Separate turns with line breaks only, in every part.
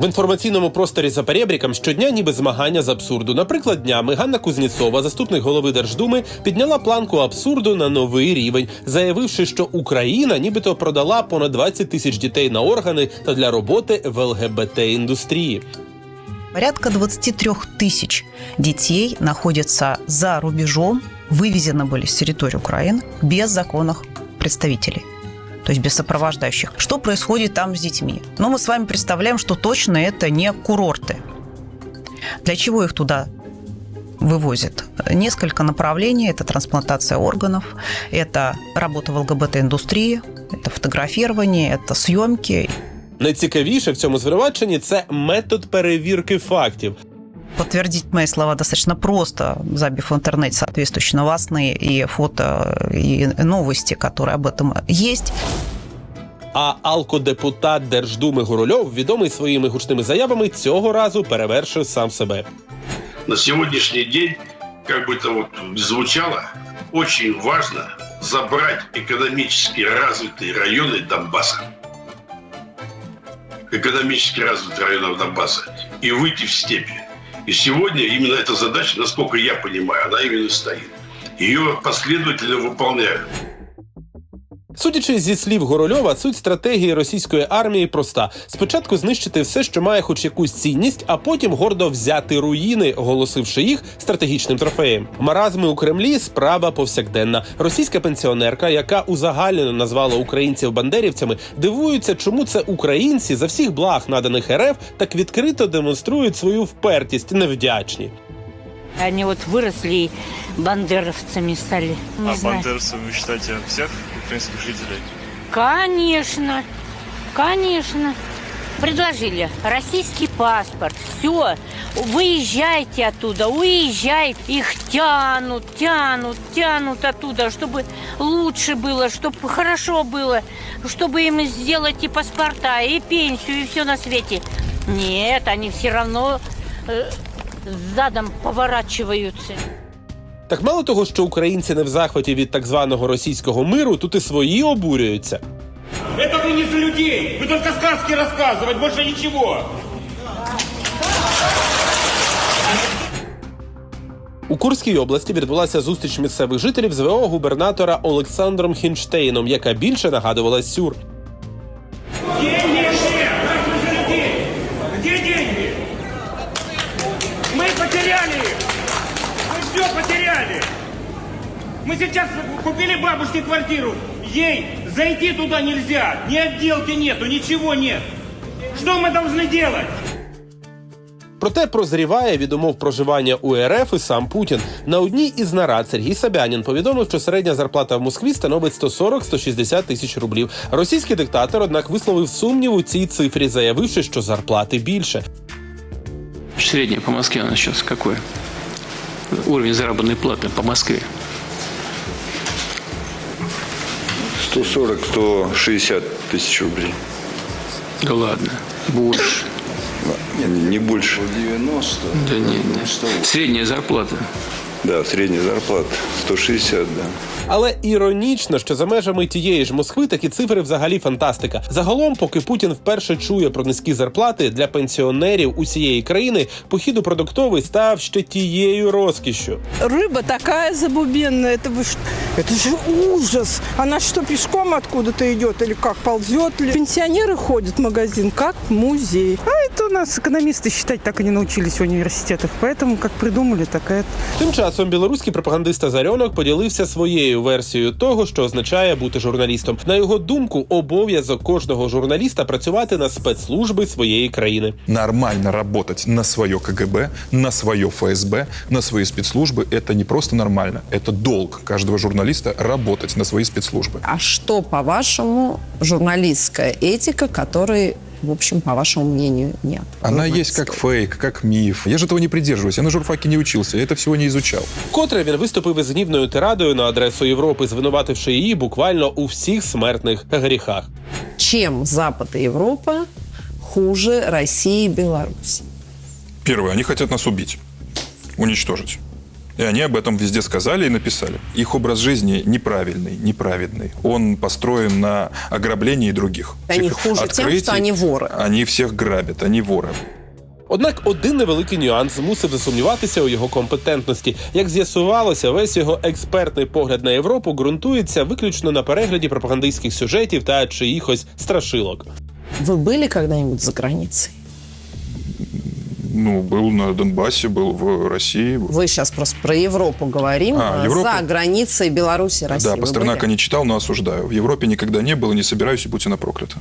В інформаційному просторі за перебріком щодня ніби змагання з абсурду. Наприклад, днями Ганна Кузнєцова, заступник голови Держдуми, підняла планку абсурду на новий рівень, заявивши, що Україна нібито продала понад 20 тисяч дітей на органи та для роботи в ЛГБТ індустрії.
Порядка 23 тысяч детей находятся за рубежом, вывезены были с территории Украины без законных представителей. То есть без сопровождающих. Что происходит там с детьми? Но мы с вами представляем, что точно это не курорты. Для чего их туда вывозят? Несколько направлений. Это трансплантация органов, это работа в ЛГБТ-индустрии, это фотографирование, это съемки,
Найцікавіше в цьому звинуваченні це метод перевірки фактів.
Подтвердить мои слова достаточно просто, забив в интернете соответствующие новостные и фото, и новости, которые об этом есть.
А алкодепутат Держдуми Гурульов, відомий своїми гучними заявами, цього разу перевершив сам себе.
на сегодняшний день, как бы это вот ни звучало, очень важно забрать экономически развитые районы Донбасса. Экономически развитые районы Донбасса. И выйти в степи. И сегодня именно эта задача, насколько я понимаю, она именно стоит. Ее последовательно выполняют.
Судячи зі слів Горольова, суть стратегії російської армії проста: спочатку знищити все, що має хоч якусь цінність, а потім гордо взяти руїни, оголосивши їх стратегічним трофеєм. Маразми у Кремлі справа повсякденна. Російська пенсіонерка, яка узагальнено назвала українців бандерівцями, дивується, чому це українці за всіх благ наданих РФ так відкрито демонструють свою впертість, невдячні.
Они вот выросли и бандеровцами стали. Не
а
знаю.
бандеровцами считаете всех украинских жителей?
Конечно, конечно. Предложили российский паспорт. Все, выезжайте оттуда, уезжайте. Их тянут, тянут, тянут оттуда, чтобы лучше было, чтобы хорошо было, чтобы им сделать и паспорта, и пенсию, и все на свете. Нет, они все равно э, задом поворачиваются.
Так мало того, що українці не в захваті від так званого російського миру, тут і свої обурюються.
Это вы не за людей. Вы только сказки рассказывать, больше ничего.
У Курській області відбулася зустріч місцевих жителів з ВО губернатора Олександром Хінштейном, яка більше нагадувала сюр.
сейчас купили бабушке квартиру. Ей зайти туда нельзя. Ни отделки нету, ничего нет. Что мы должны делать?
Проте прозріває від умов проживання у РФ і сам Путін. На одній із нарад Сергій Собянін повідомив, що середня зарплата в Москві становить 140-160 тисяч рублів. Російський диктатор, однак, висловив сумнів у цій цифрі, заявивши, що зарплати більше.
Средняя по Москве у нас сейчас какой? Уровень заработной платы по Москве.
140-160 тысяч рублей.
Да ладно, больше.
Не, не больше.
90.
Да нет, нет. Средняя зарплата.
Да, средняя зарплата 160, да.
Але іронічно, що за межами тієї ж Москви такі цифри взагалі фантастика. Загалом, поки Путін вперше чує про низькі зарплати для пенсіонерів усієї країни, похід у продуктовий став ще тією розкішшю.
Рыба такая забубенная, это вы ш- Это же ужас! Она что, пешком откуда-то идет или как, ползет ли? Пенсионеры ходят в магазин, как в музей. А это у нас экономисты считать так и не научились в университетах, поэтому как придумали, так и это.
Тим часом білоруський пропагандист Азарьонок поділився своєю версією того, що означає бути журналістом. На його думку, обов'язок кожного журналіста працювати на спецслужби своєї країни.
нормально работать на свое КГБ, на свое ФСБ, на свои спецслужбы, это не просто нормально, это долг каждого журналиста работать на свои спецслужбы.
А что, по-вашему, журналистская этика, которой, в общем, по вашему мнению, нет?
Она есть как фейк, как миф. Я же этого не придерживаюсь. Я на журфаке не учился, я это всего не изучал.
Вкотре він виступив із гнівною тирадою на адресу Європи, звинувативши її буквально у всіх смертних гріхах.
Чем Запад и Европа хуже России и Беларуси?
Первое, они хотят нас убить, уничтожить. И они об этом везде сказали и написали. Их образ жизни неправильный, неправедный. Он построен на ограблении других.
Они
Всех
хуже тем,
открытий.
что они воры.
Они всех грабят, они воры.
Однак один невеликий нюанс змусив засумніватися у його компетентності. Як з'ясувалося, весь його експертний погляд на Європу ґрунтується виключно на перегляді пропагандистських сюжетів та чиїхось страшилок.
Вы были когда-нибудь за границей?
Ну, был на Донбассе, был в России.
Вы сейчас просто про Европу говорим.
А,
а,
Европа?
За границей Беларуси, России.
Да,
Вы
Пастернака
были?
не читал, но осуждаю. В Европе никогда не был и не собираюсь, и будь она проклята.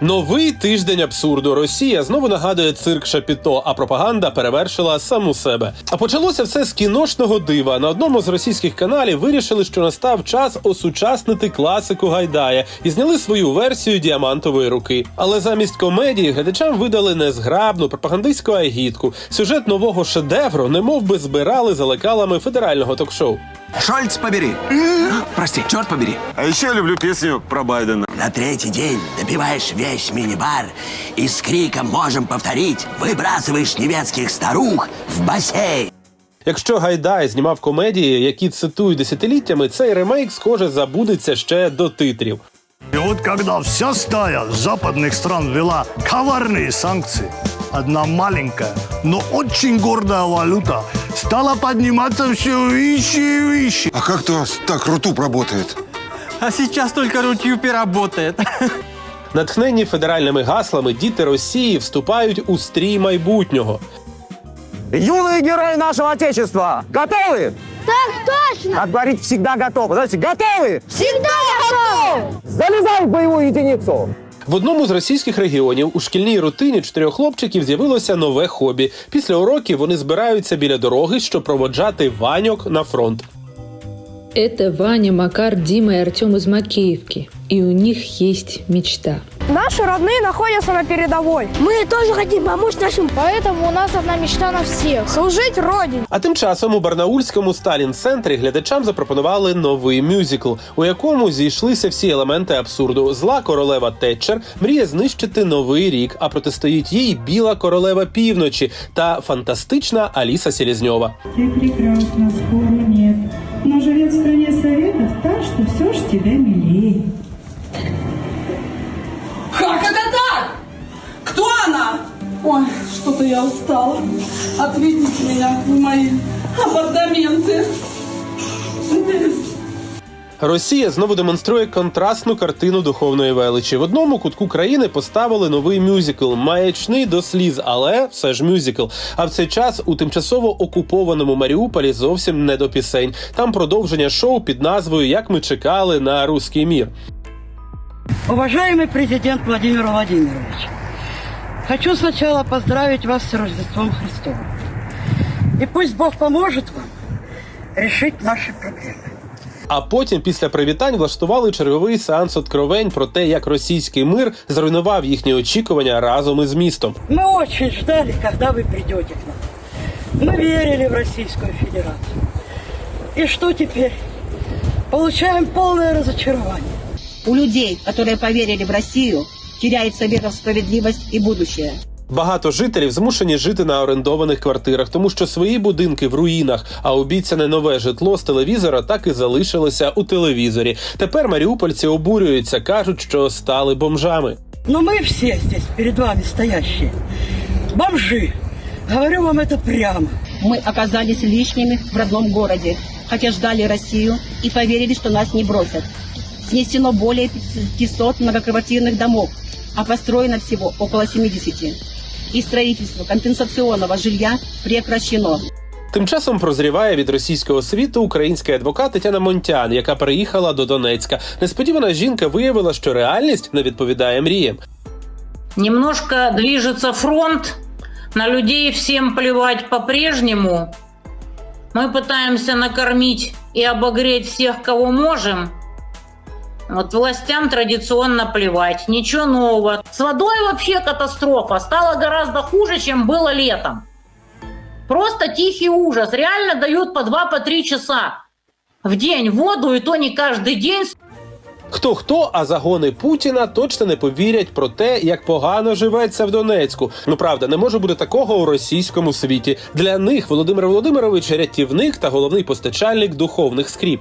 Новий тиждень абсурду. Росія знову нагадує цирк Шапіто, а пропаганда перевершила саму себе. А почалося все з кіношного дива. На одному з російських каналів вирішили, що настав час осучаснити класику Гайдая і зняли свою версію діамантової руки. Але замість комедії глядачам видали незграбну пропагандистську агітку. Сюжет нового шедевру немов би збирали за лекалами федерального ток-шоу.
Шольц, побери. Прости, черт побери.
А еще я люблю песню про Байдена.
На третий день добиваешь весь мини-бар и с криком «Можем повторить!» выбрасываешь немецких старух в бассейн.
Якщо Гайдай знімав комедії, які цитують десятиліттями, цей ремейк, схоже, забудеться ще до титрів.
И вот когда вся стая западных стран ввела коварные санкции, одна маленькая, но очень гордая валюта стала подниматься все выше и выше.
А как то так рутуб работает?
А сейчас только рутюпи работает.
Натхнені федеральними гаслами діти Росії вступають у стрій майбутнього.
Юные герои нашего Отечества, готовы?
Так точно!
Как говорить, всегда готовы. Знаете, готовы?
Всегда готов!
Залезай в боевую единицу.
В одному з російських регіонів у шкільній рутині чотирьох хлопчиків з'явилося нове хобі. Після уроків вони збираються біля дороги, щоб проводжати ваньок на фронт.
Это Ваня, Макар, Дима и Артем из Макеевки. И у них есть мечта.
Наши родные находятся на передовой.
Мы тоже хотим помочь нашим... Поэтому у нас одна мечта на всех.
Служить Родине.
А тим часом у Барнаульському Сталін-центрі глядачам запропонували новий мюзикл, у якому зійшлися всі елементи абсурду. Зла королева Тетчер мріє знищити новий рік, а протистоїть їй біла королева півночі та фантастична Аліса Селезньова.
Ты прекрасна, спору нет. Но живет в стране советов так, что все ж тебе милее. Ой, что-то я устала. Отведите меня в мои апартаменты.
Росія знову демонструє контрастну картину духовної величі. В одному кутку країни поставили новий мюзикл, маячний до сліз, але все ж мюзикл. А в цей час у тимчасово окупованому Маріуполі зовсім не до пісень. Там продовження шоу під назвою Як ми чекали на руський мір.
Уважаемый президент Владимир Владимирович, хочу сначала поздравить вас с Рождеством Христовым. И пусть Бог поможет вам решить наши проблемы.
А потім, після привітань, влаштували черговий сеанс откровень про те, як російський мир зруйнував їхні очікування разом із містом.
Мы очень ждали, когда вы придете к нам. Мы верили в Российскую Федерацию. И что теперь? Получаем полное разочарование.
У людей, которые поверили в Россию, теряется вера в справедливость и будущее.
Багато жителів змушені жити на орендованих квартирах, тому що свої будинки в руїнах, а обіцяне нове житло з телевізора так і залишилося у телевізорі. Тепер маріупольці обурюються, кажуть, що стали бомжами.
Но мы все здесь перед вами стоящие. Бомжи. Говорю вам это прямо.
Мы оказались лишними в родном городе, хотя ждали Россию и поверили, что нас не бросят. Снесено более 500 многоквартирных домов, а построено всего около 70. И строительство компенсационного жилья прекращено.
Тим часом прозріває від російського світу український адвокат Тетяна Монтян, яка переїхала до Донецька. Несподівана жінка виявила, що реальність не відповідає мріям.
Немножко движется фронт, на людей всем плевать по-прежнему. Мы пытаемся накормить и обогреть всех, кого можем. Вот властям традиционно плевать, ничего нового. С водой вообще катастрофа, стало гораздо хуже, чем было летом. Просто тихий ужас, реально дают по 2-3 часа в день воду, и то не каждый день.
Хто хто, а загони Путіна точно не повірять про те, як погано живеться в Донецьку. Ну правда, не може бути такого у російському світі. Для них Володимир Володимирович рятівник та головний постачальник духовних скріп.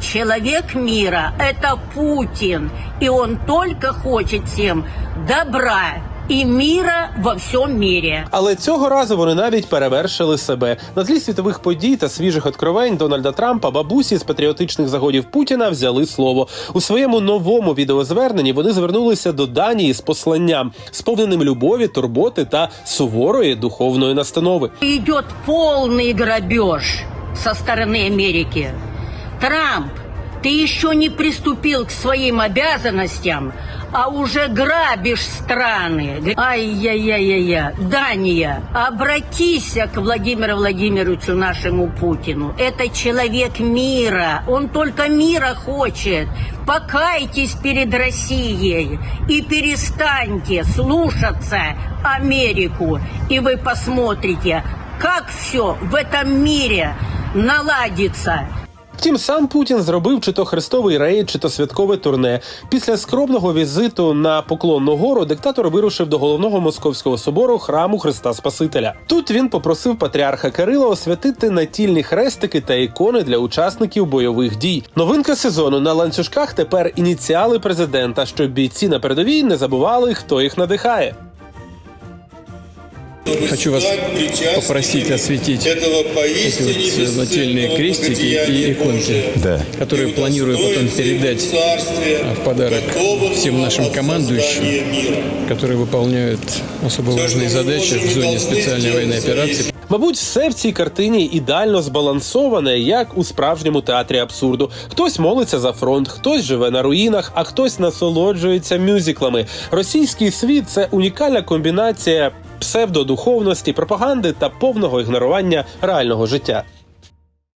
Человек мира – это Путин, и он только хочет всем добра и мира во всем мире.
Але цього разу вони навіть перевершили себе. На тлі світових подій та свіжих откровень Дональда Трампа бабусі з патріотичних загодів Путіна взяли слово у своєму новому відеозверненні. Вони звернулися до Данії з посланням, сповненим любові, турботи та суворої духовної настанови.
Идет полный грабеж со стороны Америки. Трамп, ты еще не приступил к своим обязанностям, а уже грабишь страны. Ай-яй-яй-яй. Дания, обратись к Владимиру Владимировичу, нашему Путину. Это человек мира. Он только мира хочет. Покайтесь перед Россией и перестаньте слушаться Америку. И вы посмотрите, как все в этом мире наладится.
Втім, сам Путін зробив чи то хрестовий рейд, чи то святкове турне. Після скромного візиту на поклонну гору диктатор вирушив до головного московського собору храму Христа Спасителя. Тут він попросив патріарха Кирила освятити натільні хрестики та ікони для учасників бойових дій. Новинка сезону на ланцюжках тепер ініціали президента, щоб бійці на передовій не забували, хто їх надихає.
Хочу вас попросить осветить эти вот нательные крестики и иконки, которые планирую потом передать а, в подарок всем нашим командующим, которые выполняют особо важные задачи в зоне специальной военной операции.
Мабуть, все в цій картині ідеально збалансоване, як у справжньому театрі абсурду. Хтось молиться за фронт, хтось живе на руїнах, а хтось насолоджується мюзиклами. Російський світ це унікальна комбінація псевдодуховності, пропаганди та повного ігнорування реального життя.